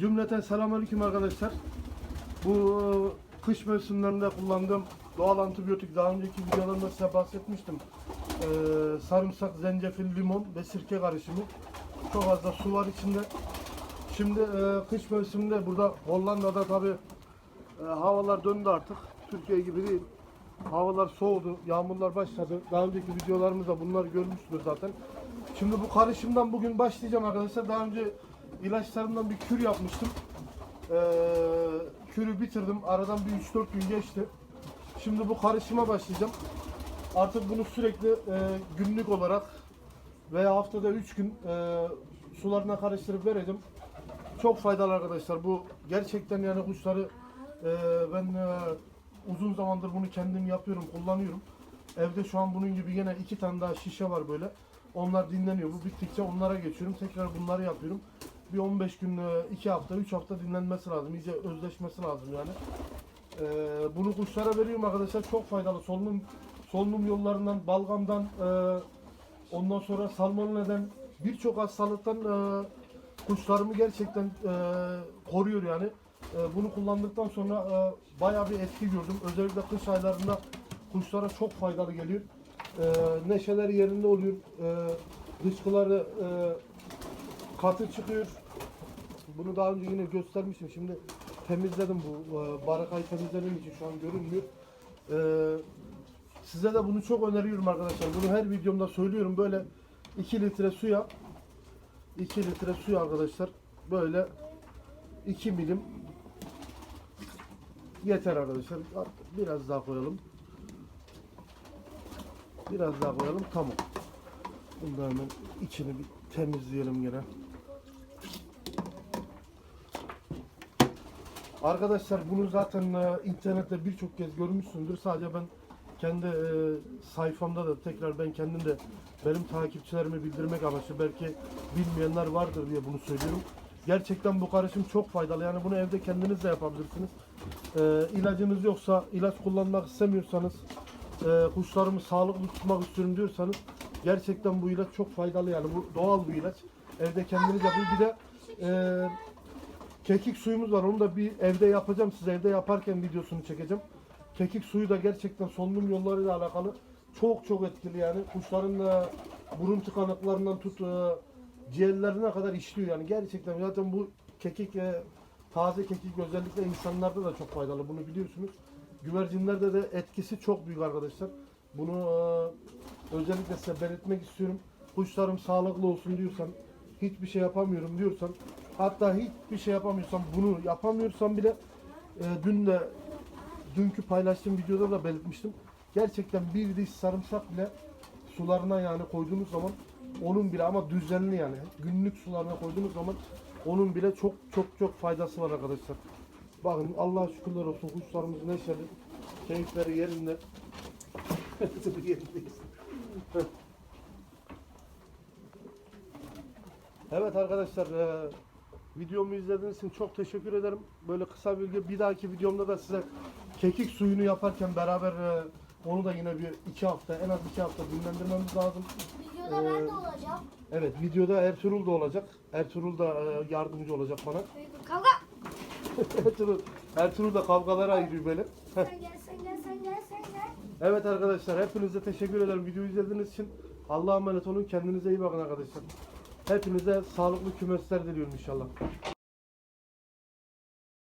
Cümleten selamünaleyküm arkadaşlar. Bu e, kış mevsimlerinde kullandığım doğal antibiyotik daha önceki videolarımda size bahsetmiştim. Ee, sarımsak, zencefil, limon ve sirke karışımı. Çok az da su var içinde. Şimdi e, kış mevsiminde burada Hollanda'da tabi havalar döndü artık. Türkiye gibi değil. Havalar soğudu, yağmurlar başladı. Daha önceki videolarımızda bunları görmüştünüz zaten. Şimdi bu karışımdan bugün başlayacağım arkadaşlar. Daha önce ilaçlarımdan bir kür yapmıştım. Ee, kürü bitirdim. Aradan bir 3-4 gün geçti. Şimdi bu karışıma başlayacağım. Artık bunu sürekli e, günlük olarak veya haftada 3 gün e, sularına karıştırıp vereceğim. Çok faydalı arkadaşlar. Bu gerçekten yani kuşları e, ben e, uzun zamandır bunu kendim yapıyorum, kullanıyorum. Evde şu an bunun gibi yine iki tane daha şişe var böyle. Onlar dinleniyor. Bu bittikçe onlara geçiyorum. Tekrar bunları yapıyorum. Bir 15 gün, 2 hafta, 3 hafta dinlenmesi lazım. İyice özleşmesi lazım yani. Ee, bunu kuşlara veriyorum arkadaşlar. Çok faydalı. Solunum solunum yollarından, balgamdan, e, ondan sonra salmonella'dan birçok hastalıktan e, kuşlarımı gerçekten e, koruyor yani. E, bunu kullandıktan sonra e, bayağı bir etki gördüm. Özellikle kış aylarında kuşlara çok faydalı geliyor. E, neşeleri yerinde oluyor. E, dışkıları e, katı çıkıyor. Bunu daha önce yine göstermiştim. Şimdi temizledim bu e, barakayı temizlediğim için şu an görünmüyor. E, size de bunu çok öneriyorum arkadaşlar. Bunu her videomda söylüyorum. Böyle 2 litre suya 2 litre suya arkadaşlar böyle 2 milim yeter arkadaşlar. Biraz daha koyalım. Biraz daha koyalım. Tamam. Bunu da hemen içini bir temizleyelim gene. Arkadaşlar bunu zaten e, internette birçok kez görmüşsündür. Sadece ben kendi e, sayfamda da tekrar ben kendim de benim takipçilerime bildirmek amaçlı belki bilmeyenler vardır diye bunu söylüyorum. Gerçekten bu karışım çok faydalı. Yani bunu evde kendiniz de yapabilirsiniz. E, ilacınız yoksa, ilaç kullanmak istemiyorsanız, e, kuşlarımı sağlıklı tutmak istiyorum diyorsanız gerçekten bu ilaç çok faydalı. Yani bu doğal bir ilaç. Evde kendiniz yapın. Bir de e, Kekik suyumuz var. Onu da bir evde yapacağım. Size evde yaparken videosunu çekeceğim. Kekik suyu da gerçekten solunum yollarıyla alakalı çok çok etkili yani. Kuşların e, burun tıkanıklarından tut e, ciğerlerine kadar işliyor yani. Gerçekten zaten bu kekik e, taze kekik özellikle insanlarda da çok faydalı. Bunu biliyorsunuz. Güvercinlerde de etkisi çok büyük arkadaşlar. Bunu e, özellikle size belirtmek istiyorum. Kuşlarım sağlıklı olsun diyorsan, hiçbir şey yapamıyorum diyorsan, hatta hiçbir şey yapamıyorsan, bunu yapamıyorsan bile e, dün de dünkü paylaştığım videoda da belirtmiştim. Gerçekten bir diş sarımsak bile sularına yani koyduğunuz zaman onun bile ama düzenli yani günlük sularına koyduğunuz zaman onun bile çok çok çok faydası var arkadaşlar. Bakın Allah'a şükürler olsun kuşlarımız neşeli, keyifleri yerinde. Evet arkadaşlar e, videomu izlediğiniz için çok teşekkür ederim. Böyle kısa bir bir dahaki videomda da size kekik suyunu yaparken beraber e, onu da yine bir iki hafta en az iki hafta dinlendirmemiz lazım. Videoda ben Ee, de olacağım. Evet videoda Ertuğrul da olacak. Ertuğrul da e, yardımcı olacak bana. Kavga. Ertuğrul, Ertuğrul da kavgalara ayırıyor böyle. Sen gel sen gel sen gel sen gel. Evet arkadaşlar hepinize teşekkür ederim videoyu izlediğiniz için. Allah'a emanet olun. Kendinize iyi bakın arkadaşlar. Hepinize sağlıklı kümesler diliyorum inşallah.